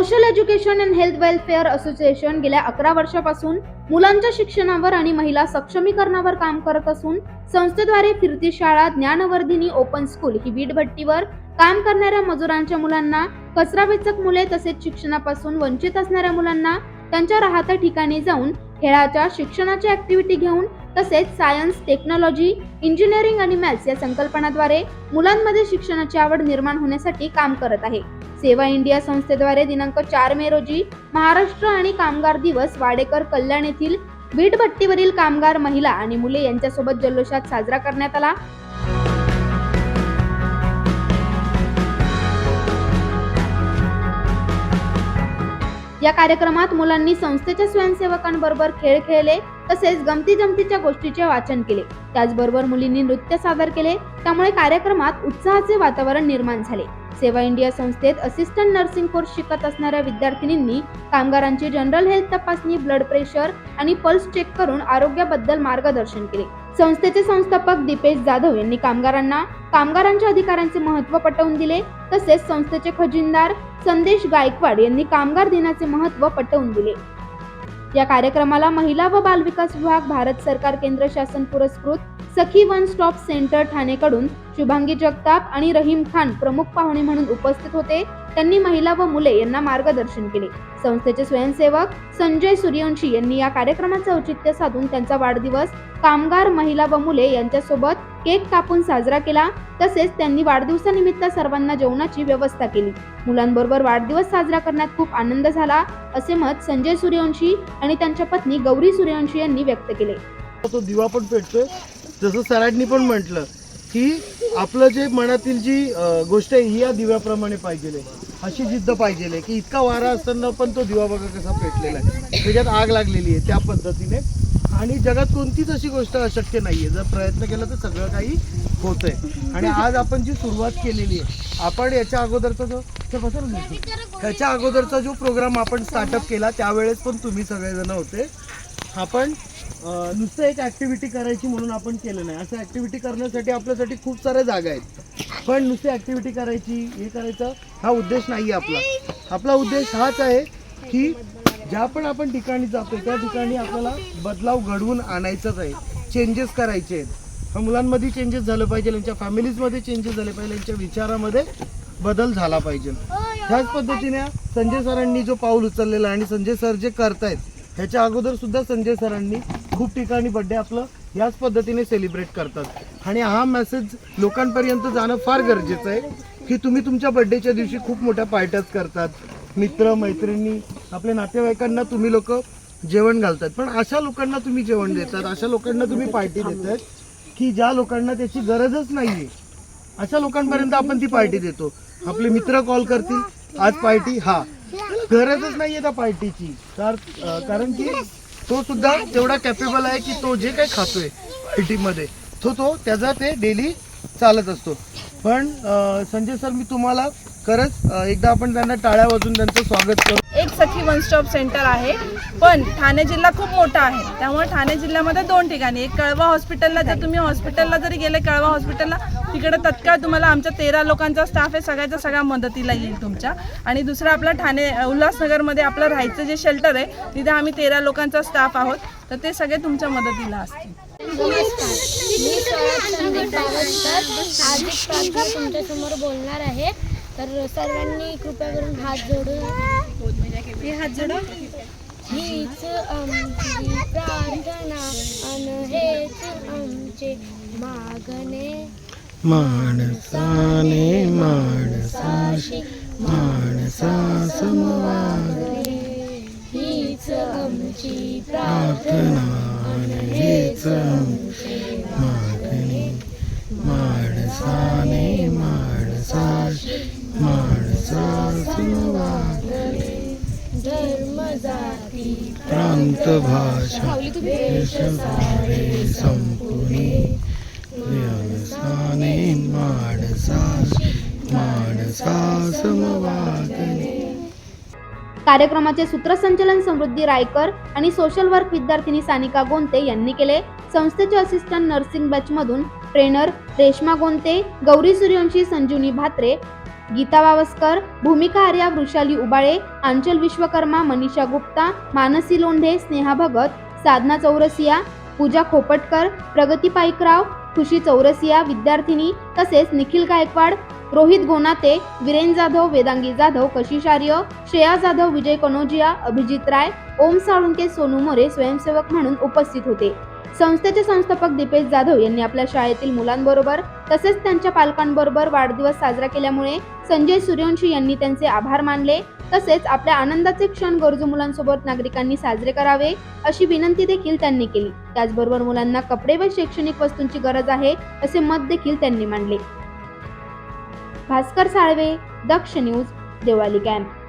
Social education and health welfare association गेल्या अकरा वर्षापासून मुलांच्या शिक्षणावर आणि महिला सक्षमीकरणावर काम करत असून संस्थेद्वारे फिरती शाळा ज्ञानवर्धिनी ओपन स्कूल ही वीटभट्टीवर काम करणाऱ्या मजुरांच्या मुलांना कचरा वेचक मुले तसेच शिक्षणापासून वंचित असणाऱ्या मुलांना त्यांच्या राहत्या ठिकाणी जाऊन खेळाच्या शिक्षणाच्या ऍक्टिव्हिटी घेऊन तसेच सायन्स टेक्नॉलॉजी इंजिनिअरिंग आणि मॅथ्स या संकल्पनाद्वारे मुलांमध्ये शिक्षणाची आवड निर्माण होण्यासाठी काम करत आहे. सेवा इंडिया संस्थेद्वारे दिनांक चार मे रोजी महाराष्ट्र आणि कामगार दिवस वाडेकर कल्याण येथील वीटभट्टीवरील कामगार महिला आणि मुले यांच्यासोबत जल्लोषात साजरा करण्यात आला. या कार्यक्रमात मुलांनी संस्थेच्या स्वयंसेवकांबरोबर खेळ खेळले तसेच गमती जमतीच्या गोष्टीचे वाचन केले. त्याचबरोबर मुलींनी नृत्य सादर केले त्यामुळे कार्यक्रमात उत्साहाचे वातावरण निर्माण झाले. सेवा इंडिया संस्थेत असिस्टंट नर्सिंग कोर्स शिकत असणाऱ्या विद्यार्थिनींनी कामगारांची जनरल हेल्थ तपासणी ब्लड प्रेशर आणि पल्स चेक करून आरोग्याबद्दल मार्गदर्शन केले. संस्थेचे संस्थापक दीपेश जाधव यांनी कामगारांना कामगारांच्या अधिकारांचे महत्त्व पटवून दिले. तसेच संस्थेचे खजिनदार संदेश गायकवाड यांनी कामगार दिनाचे महत्त्व पटवून दिले. या कार्यक्रमाला महिला व बालविकास विभाग भारत सरकार केंद्र शासन पुरस्कृत सखी वन स्टॉप सेंटर ठाणेकडून शुभांगी जगताप आणि रहीम खान प्रमुख पाहुणे म्हणून उपस्थित होते. त्यांनी महिला व मुले यांना मार्गदर्शन केले. संस्थेचे स्वयंसेवक संजय सूर्यवंशी यांनी या कार्यक्रमाचे औचित्य साधून त्यांचा वाढदिवस कामगार महिला व मुले यांच्यासोबत केक कापून साजरा केला. तसेच त्यांनी वाढदिवसानिमित्त सर्वांना जेवणाची व्यवस्था केली. मुलांबरोबर वाढदिवस साजरा करण्यात खूप आनंद झाला असे मत संजय सूर्यवंशी आणि त्यांच्या पत्नी गौरी सूर्यवंशी यांनी व्यक्त केले. तो दिवा पण पेटतोय. जसं सरांनी पण म्हटलं. की आपलं जे मनातील जी गोष्ट आहे ही या दिव्याप्रमाणे पाहिजे अशी जिद्द पाहिजे की इतका वारा असताना पण तो दिवा बघा कसा पेटलेला आहे. त्याच्यात आग लागलेली आहे त्या पद्धतीने. आणि जगात कोणतीच अशी गोष्ट अशक्य नाहीये. जर प्रयत्न केला तर सगळं काही होतंय. आणि आज आपण जी सुरुवात केलेली आहे आपण याच्या अगोदरचा जो ते बसा अगोदरचा जो प्रोग्राम आपण स्टार्टअप केला त्यावेळेस पण तुम्ही सगळेजण होते. आपण नुसतं एक ऍक्टिव्हिटी करायची म्हणून आपण केलं नाही. असं ऍक्टिव्हिटी करण्यासाठी आपल्यासाठी खूप साऱ्या जागा आहेत. पण नुसती ऍक्टिव्हिटी करायची हे करायचं हा उद्देश नाही आहे आपला. आपला उद्देश हाच आहे की ज्या पण आपण ठिकाणी जातो त्या ठिकाणी आपल्याला बदलाव घडवून आणायचाच आहे. चेंजेस करायचे आहेत. मुलांमध्ये चेंजेस झालं पाहिजे यांच्या फॅमिलीजमध्ये चेंजेस झाले पाहिजे यांच्या विचारामध्ये बदल झाला पाहिजे. ह्याच पद्धतीने संजय सरांनी जो पाऊल उचललेला आहे आणि संजय सर जे करतायत ह्याच्या अगोदर सुद्धा संजय सरांनी खूप ठिकाणी बड्डे आपलं याच पद्धतीने सेलिब्रेट करतात. आणि हा मेसेज लोकांपर्यंत जाणं फार गरजेचं आहे की तुम्ही तुमच्या बड्डेच्या दिवशी खूप मोठ्या पार्ट्याच करतात. मित्र मैत्रिणी आपल्या नातेवाईकांना तुम्ही लोक जेवण घालतात. पण अशा लोकांना तुम्ही जेवण देतात अशा लोकांना तुम्ही पार्टी देतात की ज्या लोकांना त्याची गरजच नाहीये अशा लोकांपर्यंत आपण ती पार्टी देतो. आपले मित्र कॉल करतील आज पार्टी हा. गरजच नाहीये त्या पार्टीची तर कारण की तो सुद्धा तेवढा कॅपेबल आहे की तो जे काही खातोय सिटीमध्ये तो तो त्याचा ते डेली चालत असतो. पण संजय सर मी तुम्हाला खरंच एकदा आपण त्यांना टाळ्या वाजून त्यांचं स्वागत करू. एक सखी वन स्टॉप सेंटर आहे पण ठाणे जिल्हा खूप मोठा आहे. त्यामुळे ठाणे जिल्ह्यामध्ये दोन ठिकाणी एक कळवा हॉस्पिटलला जर तुम्ही हॉस्पिटलला जरी गेले कळवा हॉस्पिटलला तिकडे तत्काळ तुम्हाला आमच्या तेरा लोकांचा स्टाफ आहे सगळ्याच्या सगळ्या मदतीला येईल तुमच्या. आणि दुसरं आपलं ठाणे उल्हासनगरमध्ये आपलं राहायचं जे शेल्टर आहे तिथे आम्ही तेरा लोकांचा स्टाफ आहोत. तर ते सगळे तुमच्या मदतीला असतील. नमस्कार. मी स्वराज संदीप बावस्कर आज एक प्रार्थना तुमच्यासमोर बोलणार आहे. तर सर्वांनी कृपया करून हात जोडून. हे हात जोडा. हीच आमची प्रार्थना अन हेच आमचे मागणे. माणसाने साशी माणसा मागणे हीच आमची प्रार्थना अन हेच आमचे प्रांत भाषा संपुनी व्यवसाने माणसा माणसा समवागणे कार्यक्रमाचे सूत्रसंचालन समृद्धी रायकर आणि सोशल वर्क विद्यार्थिनी सानिका गोंते यांनी केले. संस्थेचे असिस्टंट नर्सिंग बॅचमधून ट्रेनर रेश्मा गोंते गौरी सूर्यवंशी संजीवनी भात्रे गीता वावस्कर भूमिका आर्या वृषाली उबाळे आंचल विश्वकर्मा मनीषा गुप्ता मानसी लोंढे स्नेहा भगत साधना चौरसिया पूजा खोपटकर प्रगती पाईकराव खुशी चौरसिया विद्यार्थिनी तसेच निखिल गायकवाड रोहित गोनाते विरेन जाधव वेदांगी जाधव कशिश आर्य श्रेया जाधव विजय कनोजिया अभिजित राय ओम साळुंके सोनू मोरे स्वयंसेवक म्हणून उपस्थित होते. संस्थेचे संस्थापक दीपेश जाधव यांनी आपल्या शाळेतील मुलांबरोबर तसेच त्यांच्या पालकांबरोबर वाढदिवस साजरा केल्यामुळे संजय सूर्यवंशी यांनी त्यांचे आभार मानले. तसेच आपल्या आनंदाचे क्षण गरजू मुलांसोबत नागरिकांनी साजरे करावे अशी विनंती देखील त्यांनी केली. त्याचबरोबर मुलांना कपडे व शैक्षणिक वस्तूंची गरज आहे असे मत देखील त्यांनी मांडले भास्कर साळवे दक्ष न्यूज देवाली कॅम्प.